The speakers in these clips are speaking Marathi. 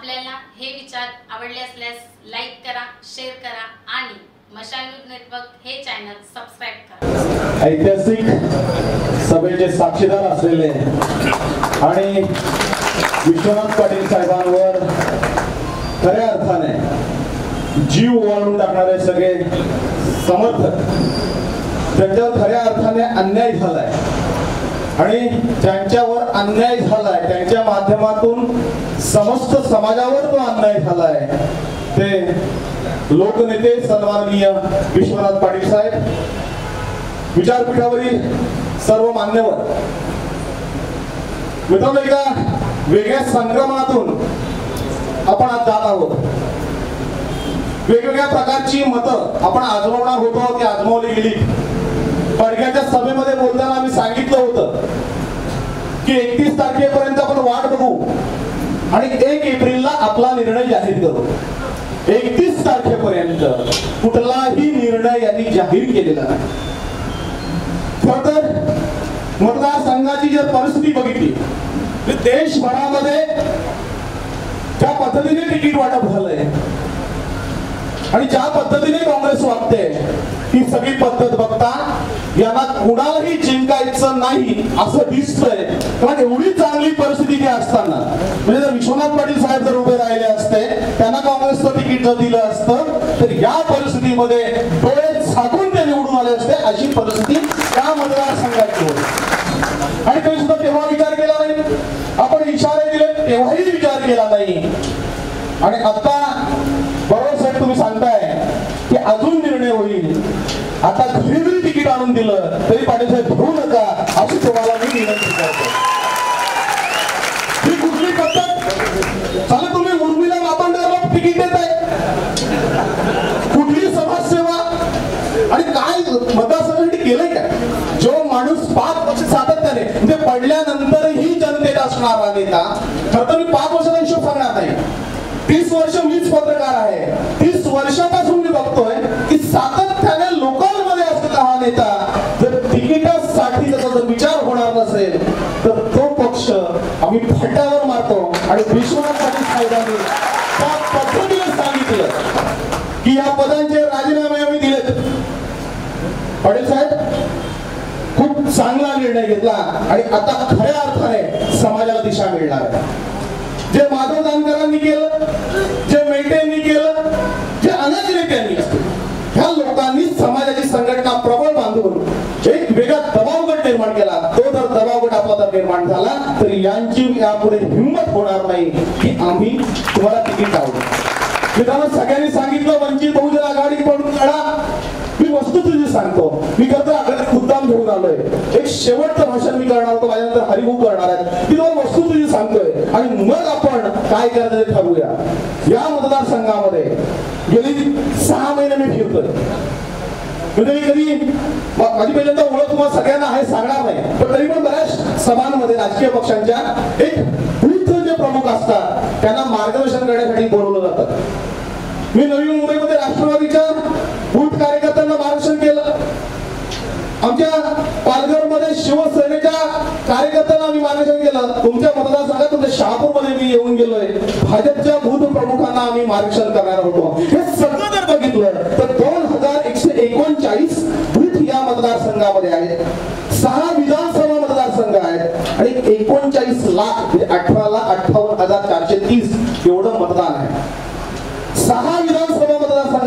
आपल्याला हे विचार आवडले असल्यास लाईक करा शेअर करा आणि मशाल न्यूज नेटवर्क हे चॅनल सबस्क्राईब करा. ऐतिहासिक सभेचे साक्षीदार असलेले आणि विश्वनाथ पाटील साहेबांवर खऱ्या अर्थाने जीव ओवाळून टाकणारे सगळे समर्थक त्यांच्यावर खऱ्या अर्थाने अन्याय झालाय. आणि त्यांच्यावर अन्याय झालाय. त्यांच्या माध्यमातून समस्त समाजावर तो अन्याय झालाय. ते लोकनेते सन्माननीय विश्वनाथ पाटील साहेब विचारपीठावरील सर्व मान्यवर. मित्रांनो एका वेगळ्या संक्रमणातून आपण आज जात आहोत. वेगवेगळ्या प्रकारची मतं आपण आजमावणार होतो ती आजमावली गेली. फडक्याच्या सभेमध्ये बोलताना आम्ही सांगितलं होतं की एकतीस तारखेपर्यंत आपण वाट बघू. आणि एक एप्रिलला आपला निर्णय जाहीर करू. एकतीस तारखेपर्यंत कुठलाही निर्णय यांनी जाहीर केलेला नाही. खर तर मतदारसंघाची जर परिस्थिती बघितली तर देशभरामध्ये ज्या पद्धतीने तिकीट वाटप झालंय आणि ज्या पद्धतीने काँग्रेस वागते ही सगळी पद्धत बघता यांना कुणालाही जिंकायचं नाही असं दिसतंय. कारण एवढी चांगली परिस्थिती असताना म्हणजे जर विश्वनाथ पाटील साहेब जर उभे राहिले असते त्यांना काँग्रेसचं तिकीट जर दिलं असतं तर या परिस्थितीमध्ये डोळे झाकून ते निवडून आले असते अशी परिस्थिती त्या मतदारसंघाची होती. आणि तरी सुद्धा तेव्हा विचार केला नाही. आपण इशारे दिले तेव्हाही विचार केला नाही. आणि आता बरोबर साहेब तुम्ही सांगताय की अजून निर्णय होईल आता घरी जरी तिकीट आणून दिलं तरी पाटीलसाहेब घेऊ नका अशी तुम्हाला मी विनंती करतो. ही कुठली पद्धत? चालेल तुम्ही उर्मिला वापरण्याला तिकीट देत आहे. कुठली समाजसेवा? आणि काय मतदारसंघासाठी केलंय काय? जो माणूस पाच वर्ष सातत्याने म्हणजे पडल्यानंतरही जनतेत असणारा नेता खरं तर मी पाच वर्षाचा हिशोब सांगणार नाही. तीस वर्ष मीच पत्रकार आहे. तीस वर्षापासून मी बघतोय की सातत्याने असलेला नेता जर तिकिटासाठी त्याचा जर विचार होणार नसेल तर तो पक्ष आम्ही फटावर मारतो आणि विश्वनाथ पाटील साहेबांनी त्या पद्धतीने सांगितलं की या पदांचे राजीनामे आम्ही दिलेत. पाटील साहेब खूप चांगला निर्णय घेतला आणि आता खऱ्या अर्थाने समाजाला दिशा मिळणार आहे. जे माधव जानकरांनी केलं दबाव निर्माण झाला तर यांची यापुढे हिंमत होणार नाही की आम्ही तुम्हाला तिकीट लावू मित्रांनो सगळ्यांनी सांगितलं वंचित बहुजन आघाडी पडून काढा मी वस्तुस्थिती सांगतो मी करतो आकडे मुद्दाम घेऊन आलोय. एक शेवटचं भाषण मी करणार होतो माझ्यानंतर हरिभू करणार आहे मी तुम्हाला वस्तुस्थिती सांगतोय. आणि मग आपण काय करायचं ते ठरवूया. या मतदारसंघामध्ये गेली सहा महिने मी फिरतोय. कधी कधी माझी पहिल्यांदा ओळख तुम्हाला सगळ्यांना आहे सांगणार नाही. पण तरी पण बऱ्याच सभांमध्ये राजकीय पक्षांच्या एक वृद्ध जे प्रमुख असतात त्यांना मार्गदर्शन करण्यासाठी बोलवलं जातं. मी नवी मुंबईमध्ये राष्ट्रवादीच्या बूथ कार्यकर्त्यांना मार्गदर्शन केलं. आमच्या पालघरमध्ये शिवसेनेच्या कार्यकर्त्यांना आम्ही मार्गदर्शन केलं. तुमच्या मतदारसंघात तुमच्या शहापूरमध्ये मी येऊन गेलोय. भाजपच्या बूथ प्रमुखांना आम्ही मार्गदर्शन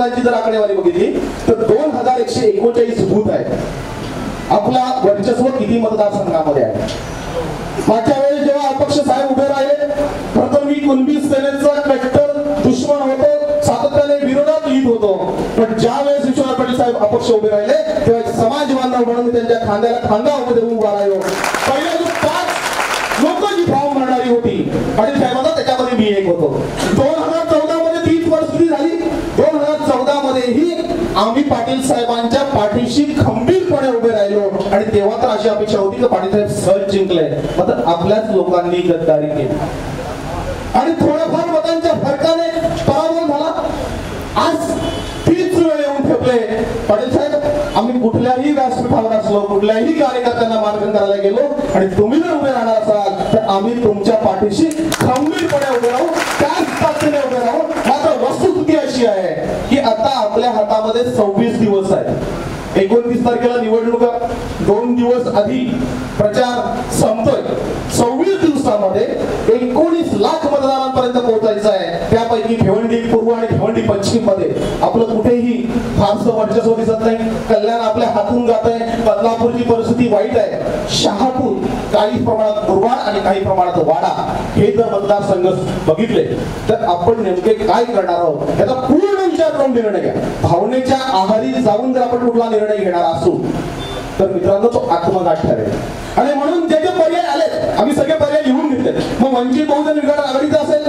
मतदारसंघांची जर आकडेवारी बघितली तर दोन हजार एकशे एकोणचाळीस बूथ आहेत. आपला वर्चस्व किती मतदारसंघामध्ये आहे? मागच्या वेळेस जेव्हा अपक्ष साहेब उभे राहिले प्रथम मी कुणबी सेनेचा कट्टर दुश्मन होतो सातत्याने विरोधात लिहित होतो. पण ज्या वेळेस विश्वनाथ पाटील साहेब अपक्ष उभे राहिले तेव्हा समाज बांधव म्हणून त्यांच्या खांद्याला खांदा उभे देऊन उभा राहिलो. पहिल्या पाच लोक जी फॉर्म भरणारी होती पाटील साहेबांना त्याच्यामध्ये मी एक होतो. दोन हजार चौदा मध्ये तीच परिस्थिती झाली दोन हजार चौदा मध्येही आम्ही पाटील साहेबांच्या पाठीशी खंबीरपणे उभे राहिलो. आणि तेव्हा तर अशी अपेक्षा होती की पाटील साहेब सहज जिंकले. मात्र आपल्याच लोकांनी गद्दारी केली. आणि थोड्याफार मतांच्या फरकाने पराभव झाला. आज तीच वेळ येऊन ठेवले पाटील साहेब आम्ही कुठल्याही व्यासपीठावर असलो कुठल्याही कार्यकर्त्यांना मार्गन करायला गेलो आणि तुम्ही जर उभे राहणार असाल तर आम्ही तुमच्या पाठीशी खंबीरपणे उभे राहू त्याच ताकदीने उभे राहू. मात्र वस्तुस्थिती अशी आहे की आता आपल्या हातामध्ये सव्वीस दिवस आहेत. एकोणतीस तारखेला निवडणुका दोन दिवस आधी प्रचार संपतोय. सव्वीस दिवसामध्ये एकोणीस लाख मतदारांपर्यंत पोहोचायचं आहे. त्यापैकी भिवंडी पूर्व आणि भिवंडी पश्चिममध्ये आपलं कुठेही फारसं वर्चस्व दिसत नाही. कल्याण आपल्या हातून जात आहे. बदलापूरची परिस्थिती वाईट आहे. शहापूर काही प्रमाणात मुरबाड आणि काही प्रमाणात वाडा हे जर मतदारसंघ बघितले तर आपण नेमके काय करणार आहोत? याचा पूर्ण विचार करून निर्णय घ्या. भावनेच्या आहारी जाऊन जर आपण कुठला निर्णय घेणार असू तर मित्रांनो तो आत्मघात ठरेल. आणि म्हणून जे जे पर्याय आले आम्ही सगळे पर्याय लिहून घेतले मग वंचित बहुजन विकास आघाडीचा असेल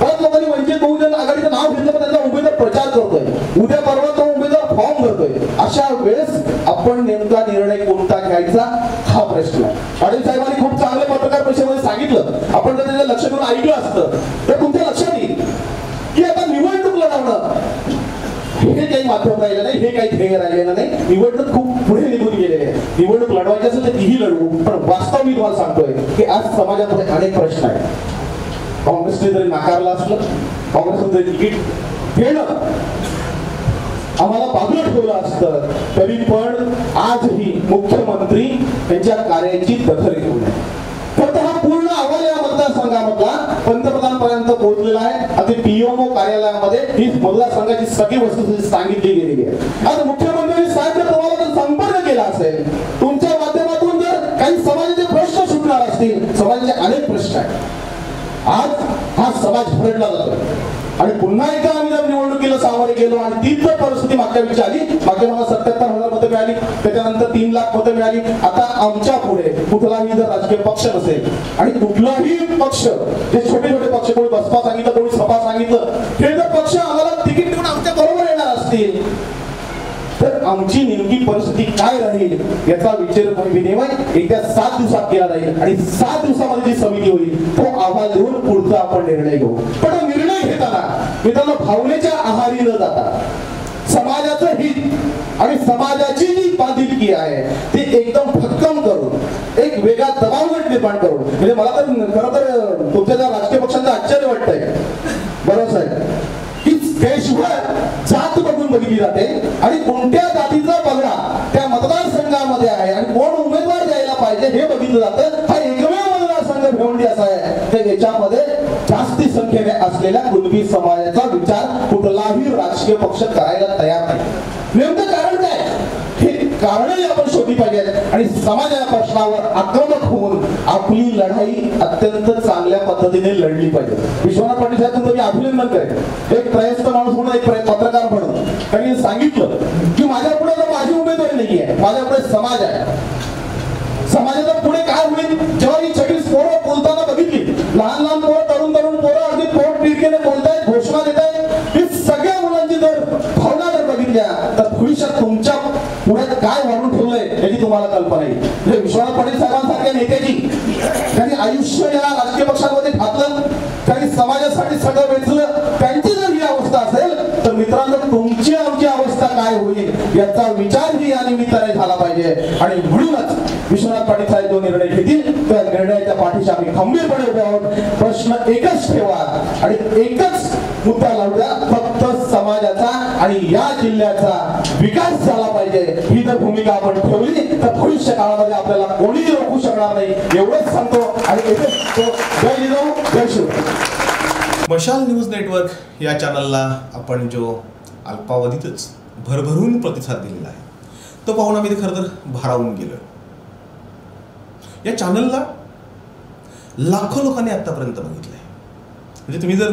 परत लोकांनी वंचित बहुजन आघाडीचं नाव घेतलं पण त्यांचा उमेदवार प्रचार करतोय. उद्या परवा तो उमेदवार फॉर्म भरतोय. अशा वेळेस आपण नेमका निर्णय कोणता घ्यायचा हा प्रश्न आहे. पाटील साहेबांनी खूप चांगले पत्रकार परिषदेमध्ये सांगितलं. आपण जर त्याचं लक्ष करून ऐकलं असतं तर तुमच्या लक्षात येईल की आता निवडणूक लढवणं हे काही माध्यम राहिलं नाही हे काही ध्येय राहिलेलं नाही. निवडणूक खूप पुढे निघून गेलेले आहे. निवडणूक लढवायची असेल तर तीही लढवू. पण वास्तव मी तुम्हाला सांगतोय की आज समाजामध्ये अनेक प्रश्न आहेत. काँग्रेसने जरी नाकारलं असलं काँग्रेसने जरी तिकीट देणं आम्हाला बाजूला ठेवलं असतं तरी पण आजही मुख्यमंत्री त्यांच्या कार्याची दखल घेऊ नये फक्त हा पूर्ण आवाज या मतदारसंघामधला पंतप्रधान पर्यंत पोहोचलेला आहे. आणि पीएमओ कार्यालयामध्ये ही मतदार संघाची सगळी वस्तू सांगितली गेलेली आहे. आज मुख्यमंत्री साहेब जर तुम्हाला जर संपर्क केला असेल तुमच्या माध्यमातून जर काही समाजाचे प्रश्न सुटणार असतील समाजाचे अनेक प्रश्न आहेत. आज हा समाज भरडला जातो आणि पुन्हा एकदा आम्ही जर निवडणुकीला सामोरे गेलो आणि तीच जर परिस्थिती मागच्या वेळची आली मागच्या मला सत्याहत्तर मिळाली त्याच्यानंतर तीन लाख मतं मिळाली. आता आमच्या पुढे कुठलाही जर राजकीय पक्ष नसेल आणि कुठलाही पक्ष जे छोटे छोटे पक्ष कोणी बसपा सांगितलं कोणी सपा सांगितलं ते जर पक्ष आम्हाला तिकीट देऊन आमच्या बरोबर येणार असतील तर आमची नेमकी परिस्थिती काय राहील याचा विचार विनिमय येत्या सात दिवसात केला जाईल आणि सात दिवसामध्ये जी समिती होईल तो अहवाल देऊन पुढचा आपण निर्णय घेऊ. पण निर्णय घेताना मित्रांनो भावनेच्या आहारी न जाता समाजाचं हित आणि समाजाची जी बांधिलकी आहे. ती एकदम भक्कम करून एक वेगळा दबावगट निर्माण करून. म्हणजे मला तर खरं तर तुमच्या ज्या राजकीय पक्षांचं आश्चर्य वाटतंय. बरोबर साहेब. की देशभर जात बघून बघितली जाते आणि कोणत्या जातीचा पगडा त्या मतदारसंघामध्ये आहे आणि कोण उमेदवार द्यायला पाहिजे हे बघितलं जातं. हा एकमेव मतदारसंघ भिवंडी असा आहे. तर याच्यामध्ये जास्ती संख्येने असलेल्या कुणबी समाजाचा विचार कुठलाही राजकीय पक्ष करायला तयार नाही. नेमकं कारण कारणही आपण शोधली पाहिजे आणि समाज या प्रश्नावर आक्रमक होऊन आपली लढाई अत्यंत चांगल्या पद्धतीने लढली पाहिजे. विश्वनाथ पाटील साहेब तुमचं मी अभिनंदन करेन. एक प्रयस्त माणूस म्हणून एक पत्रकार म्हणून. त्यांनी सांगितलं की माझ्या पुढे माझी उमेदवारी नाही आहे माझ्या पुढे समाज आहे. समाजाचा पुढे काय होईल? जेव्हा ही छत्तीस पोरं बोलताना बघितली लहान लहान पोरं तरुण तरुण पोरं अगदी पोट तिरकेने बोलतायत घोषणा देत आहेत ही सगळ्या मुलांची जर भावना जर बघितल्या तर भविष्यात तुमच्या काय वाढून ठेवलंय याची तुम्हाला कल्पना येईल म्हणजे विश्वनाथ पाटील साहेबांसारख्या नेत्याची त्यांनी आयुष्य या राजकीय पक्षांमध्ये घातलं त्यांनी समाजासाठी सगळं वेचलं त्यांची जर ही अवस्था असेल तर मित्रांनो तुमची आमची अवस्था काय होईल याचा विचारही या निमित्ताने झाला पाहिजे. आणि म्हणूनच विश्वनाथ पाटील साहेब जो निर्णय घेतील त्या निर्णयाच्या पाठीशी आम्ही खंबीरपणे उभे आहोत. प्रश्न एकच ठेवा. आणि एकच मुद्दा लावूया फक्त समाजाचा आणि या जिल्ह्याचा विकास झाला पाहिजे. ही जर भूमिका आपण ठेवली तर भविष्य काळामध्ये आपल्याला कोणीही रोखू शकणार नाही. एवढंच सांगतो आणि जय जिजाऊ जय शिव. मशाल न्यूज नेटवर्क या चॅनलला आपण जो अल्पावधीतच भरभरून प्रतिसाद दिलेला आहे तो पाहून आम्ही ते खरं तर भारावून गेलो. या चॅनलला लाखो लोकांनी आत्तापर्यंत बघितलं आहे म्हणजे तुम्ही जर